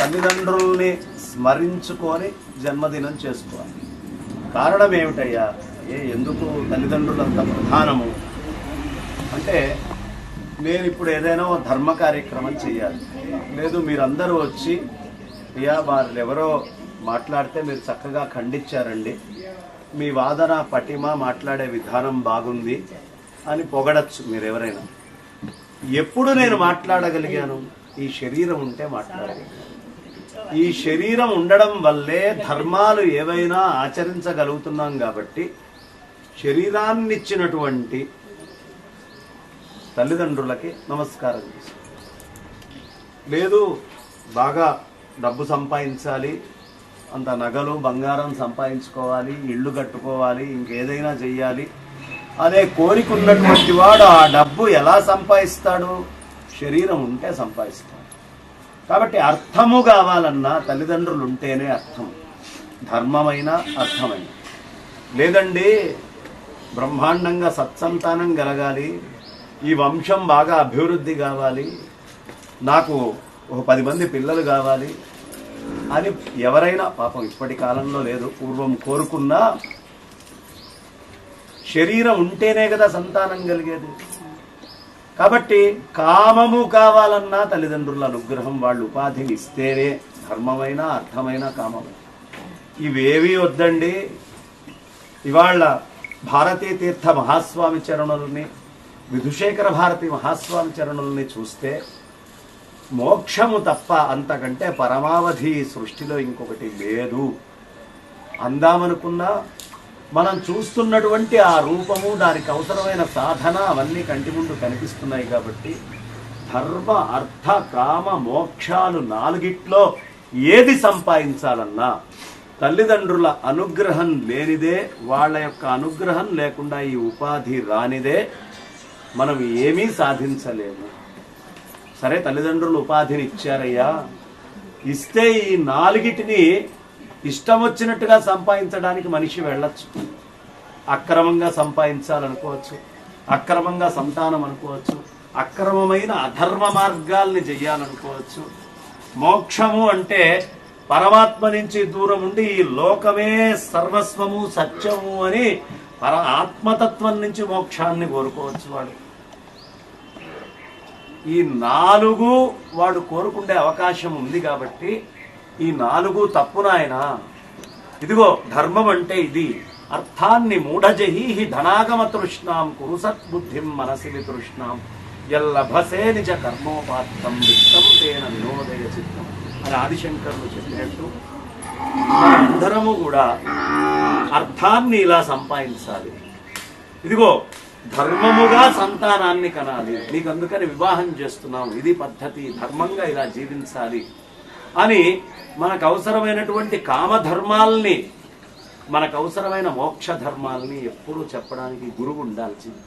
తల్లిదండ్రుల్ని స్మరించుకొని జన్మదినం చేసుకోవాలి. కారణం ఏమిటయ్యా? ఏ ఎందుకు తల్లిదండ్రులు అంత ప్రధానము? అంటే నేను ఇప్పుడు ఏదైనా ధర్మ కార్యక్రమం చేయాలి. లేదు మీరందరూ వచ్చి అయ్యా వారు ఎవరో మాట్లాడితే మీరు చక్కగా ఖండించారండి. మీ వాదన పటిమ మాట్లాడే విధానం బాగుంది అని పొగడచ్చు మీరు ఎవరైనా ఎప్పుడు నేను మాట్లాడగలిగాను? ఈ శరీరం ఉంటే మాట్లాడగలిగాను. ఈ శరీరం ఉండడం వల్లే ధర్మాలు ఏవైనా ఆచరించగలుగుతున్నాం కాబట్టి శరీరాన్ని ఇచ్చినటువంటి తల్లిదండ్రులకి నమస్కారం లేదు బాగా డబ్బు సంపాదించాలి అంత నగలు బంగారం సంపాదించుకోవాలి ఇల్లు కట్టుకోవాలి ఇంకేదైనా చెయ్యాలి అనే కోరిక ఉన్నటువంటి వాడు ఆ డబ్బు ఎలా సంపాదిస్తాడు? శరీరం ఉంటే సంపాదిస్తాడు. కాబట్టి అర్థము కావాలన్నా తల్లిదండ్రులు ఉంటేనే అర్థం. ధర్మమైన అర్థమైన. లేదండి బ్రహ్మాండంగా సత్సంతానం కలగాలి ఈ వంశం బాగా అభివృద్ధి కావాలి నాకు ఒక పది మంది పిల్లలు కావాలి అని ఎవరైనా పాపం ఇప్పటి కాలంలో లేదు. పూర్వం కోరుకున్నా శరీరం ఉంటేనే కదా సంతానం కలిగేది. కాబట్టి కామము కావాలన్నా తల్లిదండ్రుల అనుగ్రహం వాళ్ళు ఉపాధిని ఇస్తేనే ధర్మమైన అర్థమైన కామము. ఇవేవి వద్దండి. ఇవాళ భారతీ తీర్థ మహాస్వామి చరణుల్ని విధుశేఖర భారతి మహాస్వామి చరణుల్ని చూస్తే మోక్షము తప్ప అంతకంటే పరమావధి సృష్టిలో ఇంకొకటి లేదు. అందామనుకున్నా మనం చూస్తున్నటువంటి ఆ రూపము దానికి అవసరమైన సాధన అవన్నీ కంటి ముందు కనిపిస్తున్నాయి కాబట్టి ధర్మ అర్థ కామ మోక్షాలు నాలుగిట్లో ఏది సంపాదించాలన్నా తల్లిదండ్రుల అనుగ్రహం లేనిదే వాళ్ళ యొక్క అనుగ్రహం లేకుండా ఈ ఉపాధి రానిదే మనం ఏమీ సాధించలేము. సరే తల్లిదండ్రులు ఉపాధిని ఇచ్చారయ్యా. ఇస్తే ఈ నాలుగిటిని ఇష్టం వచ్చినట్టుగా సంపాదించడానికి మనిషి వెళ్ళొచ్చు. అక్రమంగా సంపాదించాలనుకోవచ్చు. అక్రమంగా సంతానం అనుకోవచ్చు. అక్రమమైన అధర్మ మార్గాల్ని చెయ్యాలనుకోవచ్చు మోక్షము అంటే పరమాత్మ నుంచి దూరం ఉండి ఈ లోకమే సర్వస్వము సత్యము అని పర ఆత్మతత్వం నుంచి మోక్షాన్ని కోరుకోవచ్చు వాడు. ఈ నాలుగు వాడు కోరుకుండే అవకాశం ఉంది కాబట్టి ఈ నాలుగు తప్పు నాయన ఇదిగో ధర్మం అంటే ఇది అర్థాన్ని మూఢజహీహి ధనాగమ తృష్ణాం కురు సద్బుద్ధిం మనసి తృష్ణాం ఎల్లభసే నిజ కర్మోపాత్తం విత్తం తేన వినోదయ చిత్తం. అని ఆదిశంకర్లు చెప్పినట్టు అందరము కూడా అర్థాన్ని ఇలా సంపాదించాలి. ఇదిగో ధర్మముగా సంతానాన్ని కనాలి. నీకు అందుకని వివాహం చేస్తున్నాం. ఇది పద్ధతి. ధర్మంగా ఇలా జీవించాలి. అని మనకు అవసరమైనటువంటి కామధర్మాల్ని మనకు అవసరమైన మోక్ష ధర్మాల్ని ఎప్పుడూ చెప్పడానికి గురువు ఉండాల్సింది.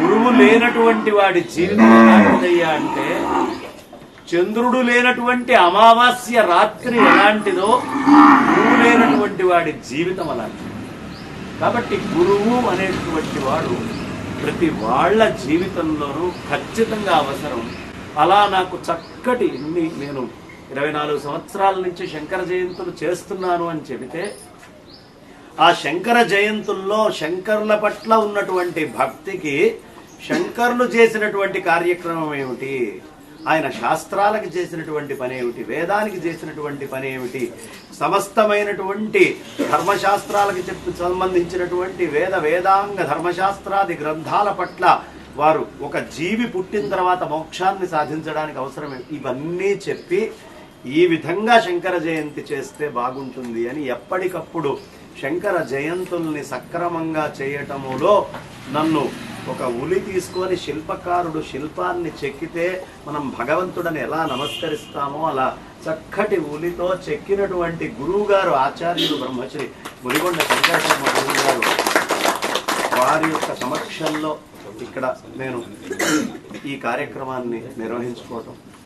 గురువు లేనటువంటి వాడి జీవితం ఎలాంటిదయ్యా అంటే చంద్రుడు లేనటువంటి అమావాస్య రాత్రి ఎలాంటిదో గురువు లేనటువంటి వాడి జీవితం అలాంటిది. కాబట్టి గురువు అనేటువంటి వాడు ప్రతి వాళ్ళ జీవితంలోనూ ఖచ్చితంగా అవసరం. అలా నాకు చక్కటి ఇన్ని నేను ఇరవై నాలుగు సంవత్సరాల నుంచి శంకర జయంతులు చేస్తున్నాను అని చెబితే ఆ శంకర జయంతుల్లో శంకరుల పట్ల ఉన్నటువంటి భక్తికి శంకరులు చేసినటువంటి కార్యక్రమం ఏమిటి? ఆయన శాస్త్రాలకు చేసినటువంటి పని ఏమిటి? వేదానికి చేసినటువంటి పని ఏమిటి? సమస్తమైనటువంటి ధర్మశాస్త్రాలకు చెప్పి సంబంధించినటువంటి వేద వేదాంగ ధర్మశాస్త్రాది గ్రంథాల పట్ల వారు ఒక జీవి పుట్టిన తర్వాత మోక్షాన్ని సాధించడానికి అవసరమే ఇవన్నీ చెప్పి ఈ విధంగా శంకర జయంతి చేస్తే బాగుంటుంది అని ఎప్పటికప్పుడు శంకర జయంతుల్ని సక్రమంగా చేయటములో నన్ను ఒక ఉలి తీసుకొని శిల్పకారుడు శిల్పాన్ని చెక్కితే మనం భగవంతుడని ఎలా నమస్కరిస్తామో అలా చక్కటి ఉలితో చెక్కినటువంటి గురువుగారు ఆచార్యులు బ్రహ్మశ్రీ మురిగొండ శంకరశర్మ గురువు గారు వారి యొక్క సమక్షంలో ఇక్కడ నేను ఈ కార్యక్రమాన్ని నిర్వహించుకోవటం